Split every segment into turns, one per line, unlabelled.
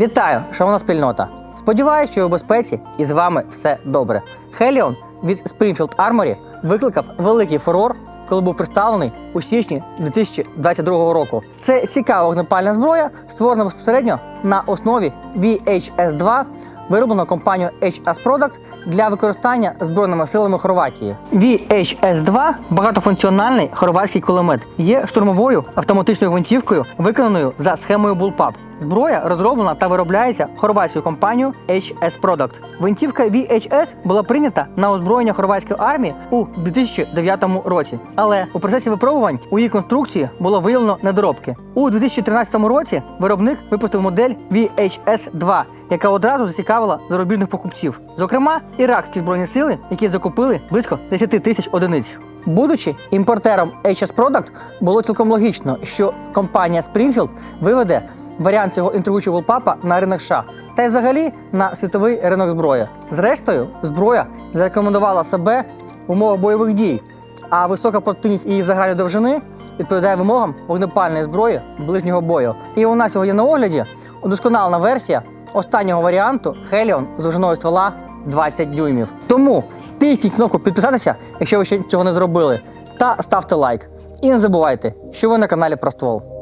Вітаю, шановна спільнота! Сподіваюсь, що ви в безпеці і з вами все добре. Хеліон від Springfield Armory викликав великий фурор, коли був представлений у січні 2022 року. Це цікава вогнепальна зброя, створена безпосередньо на основі VHS-2, вироблена компанією HS Product для використання збройними силами Хорватії. VHS-2 – багатофункціональний хорватський кулемет. Є штурмовою автоматичною гвинтівкою, виконаною за схемою Bullpup. Зброя розроблена та виробляється хорватською компанією HS Product. Гвинтівка VHS була прийнята на озброєння хорватської армії у 2009 році, але у процесі випробувань у її конструкції було виявлено недоробки. У 2013 році виробник випустив модель VHS-2, яка одразу зацікавила зарубіжних покупців, зокрема іракські збройні сили, які закупили близько 10 тисяч одиниць. Будучи імпортером HS Product, було цілком логічно, що компанія Springfield виведе варіант цього інтригуючого папа на ринок США та й взагалі на світовий ринок зброї. Зрештою, зброя зарекомендувала себе в умовах бойових дій, а висока продуктивність її загальної довжини відповідає вимогам вогнепальної зброї ближнього бою. І у нас сьогодні на огляді удосконалена версія останнього варіанту Helion з довжиною ствола 20 дюймів. Тому тисніть кнопку підписатися, якщо ви ще цього не зробили, та ставте лайк. І не забувайте, що ви на каналі про ствол.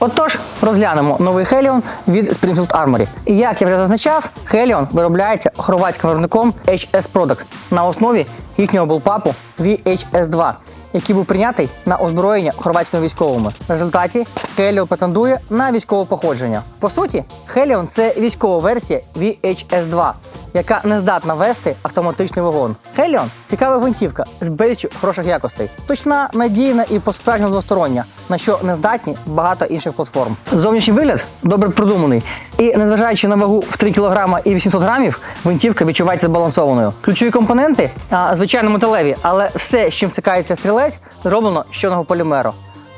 Отож, розглянемо новий Helion від Springfield Armory. І як я вже зазначав, Helion виробляється хорватським виробником HS Product на основі їхнього булпапу VHS-2, який був прийнятий на озброєння хорватськими військовими. В результаті Helion претендує на військове походження. По суті, Helion – це військова версія VHS-2, яка не здатна вести автоматичний вагон. Helion – цікава гвинтівка з безліччю хороших якостей. Точна, надійна і по-справжньому двостороння, на що не здатні багато інших платформ. Зовнішній вигляд добре продуманий. І незважаючи на вагу в 3 кг і 800 грамів, гвинтівка відчувається збалансованою. Ключові компоненти, звичайно, металеві, але все, з чим стикається стрілець, зроблено з чорного полімеру.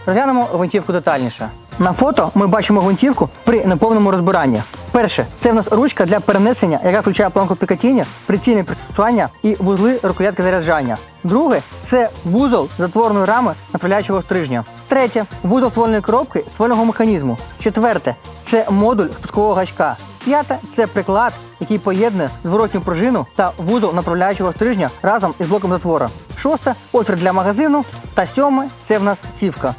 Розглянемо гвинтівку детальніше. На фото ми бачимо гвинтівку при неповному розбиранні. Перше, це в нас ручка для перенесення, яка включає планку Пікатіні, прицільне пристосування і вузли рукоятки заряджання. Друге, це вузол затворної рами направляючого стрижня. Третє вузол ствольної коробки ствольного механізму. Четверте це модуль спускового гачка. П'яте це приклад, який поєднує зворотню пружину та вузол направляючого стрижня разом із блоком затвора. Шосте отвір для магазину. Та сьоме це в нас цівка.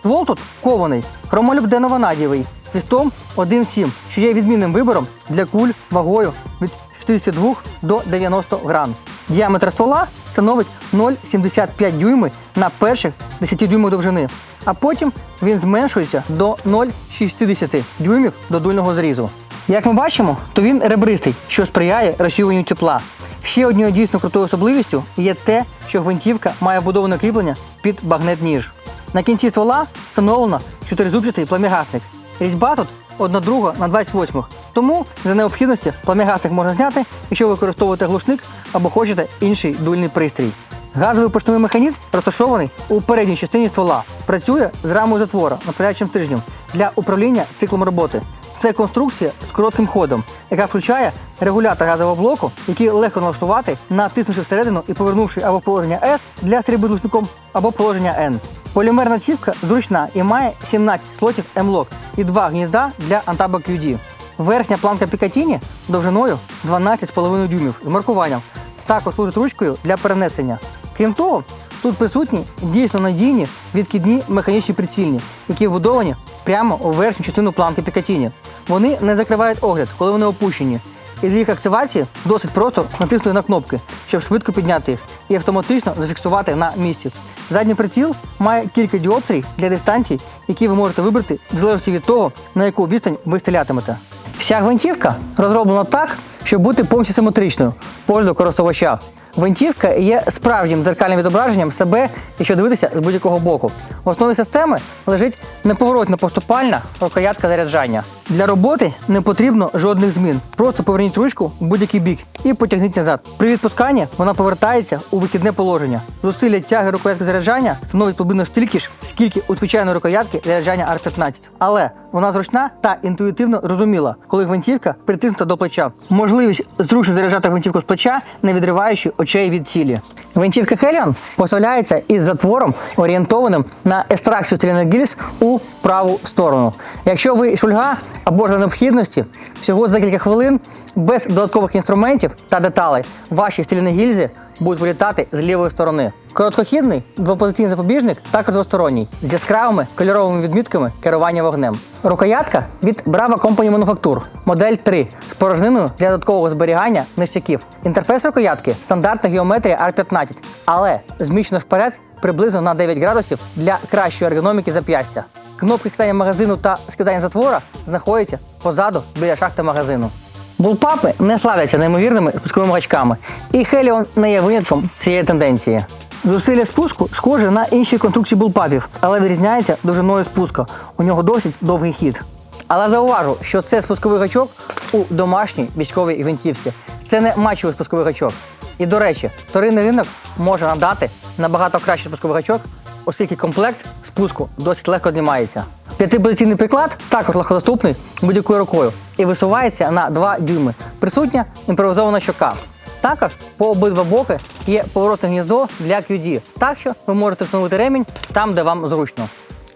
Ствол тут кований, хромолюбдено-ванадієвий, свістом 1,7, що є відмінним вибором для куль вагою від 62 до 90 грам. Діаметр ствола становить 0,75 дюйми на перших 10 дюймах довжини, а потім він зменшується до 0,60 дюймів до дульного зрізу. Як ми бачимо, то він ребристий, що сприяє розсіюванню тепла. Ще однією дійсно крутою особливістю є те, що гвинтівка має вбудоване кріплення під багнет-ніж. На кінці ствола встановлено чотиризубчатий пламігасник. Різьба тут одна друга на 28 Тому за необхідності пламігасник можна зняти, якщо ви використовуєте глушник або хочете інший дульний пристрій. Газовий поштовий механізм розташований у передній частині ствола. Працює з рамою затвора направляючим тижнем для управління циклом роботи. Це конструкція з коротким ходом, яка включає регулятор газового блоку, який легко налаштувати, натиснувши всередину і повернувши або положення S для стрільби глушником, або положення N. Полімерна цівка зручна і має 17 слотів M-Lock і два гнізда для Antaba QD. Верхня планка Пікатіні довжиною 12,5 дюймів з маркуванням. Також служить ручкою для перенесення. Крім того, тут присутні дійсно надійні відкидні механічні прицільні, які вбудовані прямо у верхню частину планки Пікатіні. Вони не закривають огляд, коли вони опущені. І для їх активації досить просто натиснути на кнопки, щоб швидко підняти їх і автоматично зафіксувати на місці. Задній приціл має кілька діоптрій для дистанцій, які ви можете вибрати в залежності від того, на яку відстань ви стрілятимете. Вся гвинтівка розроблена так, щоб бути повністю симетричною погляду користувача. Гвинтівка є справжнім дзеркальним відображенням себе, якщо дивитися з будь-якого боку. В основі системи лежить неповоротна поступальна рукоятка заряджання. Для роботи не потрібно жодних змін. Просто поверніть ручку в будь-який бік і потягніть назад. При відпусканні вона повертається у вихідне положення. Зусилля тяги рукоятки заряджання становить приблизно стільки ж, скільки у звичайної рукоятки заряджання R15. Але вона зручна та інтуїтивно зрозуміла, коли гвинтівка притиснута до плеча. Можливість зручно заряджати гвинтівку з плеча, не відриваючи очей від цілі. Гвинтівка Helion поставляється із затвором, орієнтованим на екстракцію стрільних гільз у праву сторону. Якщо ви шульга або ж необхідності, всього за декілька хвилин без додаткових інструментів та деталей ваші стрільні гільзи будуть вилітати з лівої сторони. Короткохідний двопозиційний запобіжник також двосторонній з яскравими кольоровими відмітками керування вогнем. Рукоятка від Brava Company Manufacture, модель 3 з порожниною для додаткового зберігання нижчаків. Інтерфейс рукоятки стандартна геометрія R15, але зміщено вперед приблизно на 9 градусів для кращої ергономіки зап'ястя. Кнопки скидання магазину та скидання затвора знаходяться позаду біля шахти магазину. Булпапи не славляться неймовірними спусковими гачками, і Helion не є винятком цієї тенденції. Зусилля спуску схоже на інші конструкції булпапів, але відрізняється довжиною спуска. У нього досить довгий хід. Але зауважу, що це спусковий гачок у домашній військовій гвинтівці. Це не матчевий спусковий гачок. І до речі, вторинний ринок може надати набагато кращий спусковий гачок, оскільки комплект спуску досить легко знімається. П'ятипозиційний приклад також легкодоступний будь-якою рукою і висувається на 2 дюйми. Присутня імпровізована щока. Також по обидва боки є поворотне гніздо для QD, так що ви можете встановити ремінь там, де вам зручно.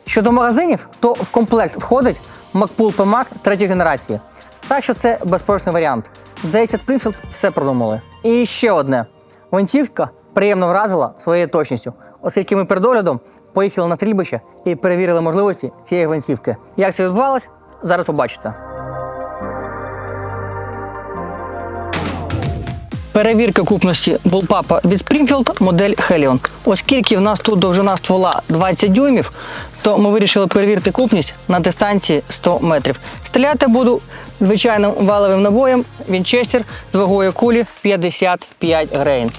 Щодо магазинів, то в комплект входить MacPool PMAC третьої генерації. Так що це безпорочний варіант. Здається, Springfield все продумали. І ще одне. Гвинтівка приємно вразила своєю точністю, оскільки ми перед оглядом поїхали на стрільбище і перевірили можливості цієї гвинтівки. Як це відбувалось, зараз побачите. Перевірка купності булпапа від Springfield модель Helion. Оскільки в нас тут довжина ствола 20 дюймів, то ми вирішили перевірити купність на дистанції 100 метрів. Стріляти буду звичайним валовим набоєм Вінчестер з вагою кулі 55 грейн.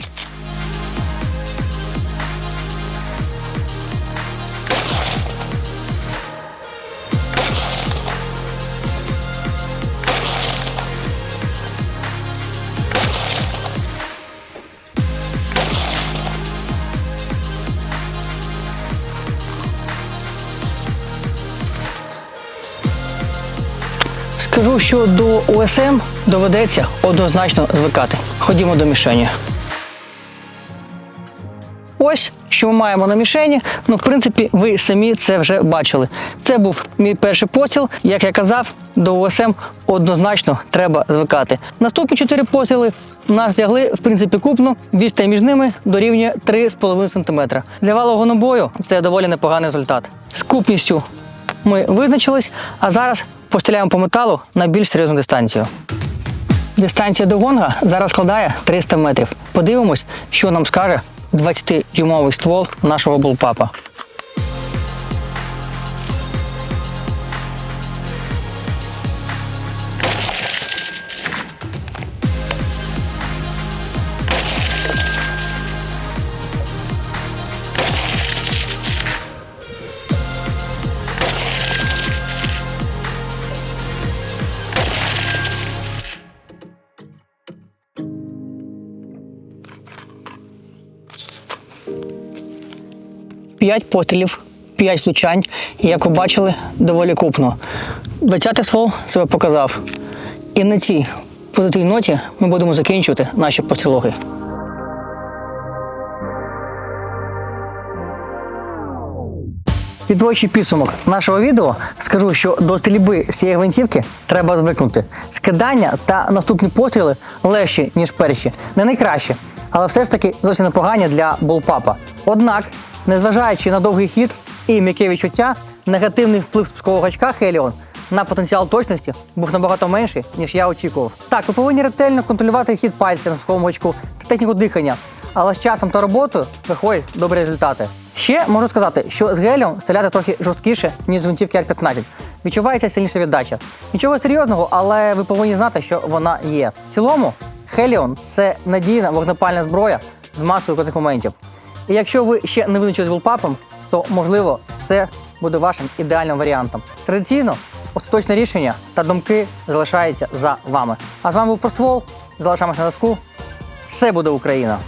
Скажу, що до ОСМ доведеться однозначно звикати. Ходімо до мішені. Ось що ми маємо на мішені. Ну, в принципі, ви самі це вже бачили. Це був мій перший постріл. Як я казав, до ОСМ однозначно треба звикати. Наступні чотири постріли у нас лягли, в принципі, купно. Відстань між ними дорівнює 3,5 см. Для валового набою це доволі непоганий результат. З купністю ми визначились, а зараз постріляємо по металу на більш серйозну дистанцію. Дистанція до гонга зараз складає 300 метрів. Подивимось, що нам скаже 20-дюймовий ствол нашого булпапа. П'ять пострілів, п'ять влучань, і як ви бачили, доволі купно. 20-й ствол себе показав. І на цій позитивній ноті ми будемо закінчувати наші пострілоги. Підводячи підсумок нашого відео, скажу, що до стрільби з цієї гвинтівки треба звикнути. Скидання та наступні постріли легші, ніж перші, не найкраще, але все ж таки зовсім непогані для булпапа. Однак, незважаючи на довгий хід і м'яке відчуття, негативний вплив спускового гачка Helion на потенціал точності був набагато менший, ніж я очікував. Так, ви повинні ретельно контролювати хід пальця на спусковому гачку та техніку дихання, але з часом та роботою виходять добрі результати. Ще можу сказати, що з геліом стріляти трохи жорсткіше, ніж з гвинтівки R15. Відчувається сильніша віддача. Нічого серйозного, але ви повинні знати, що вона є. В цілому, Helion – це надійна вогнепальна зброя з масою крутих моментів. І якщо ви ще не визначились вулпапом, то можливо це буде вашим ідеальним варіантом. Традиційно остаточне рішення та думки залишаються за вами. А з вами був Проствол. Залишаємося на зв'язку. Все буде Україна!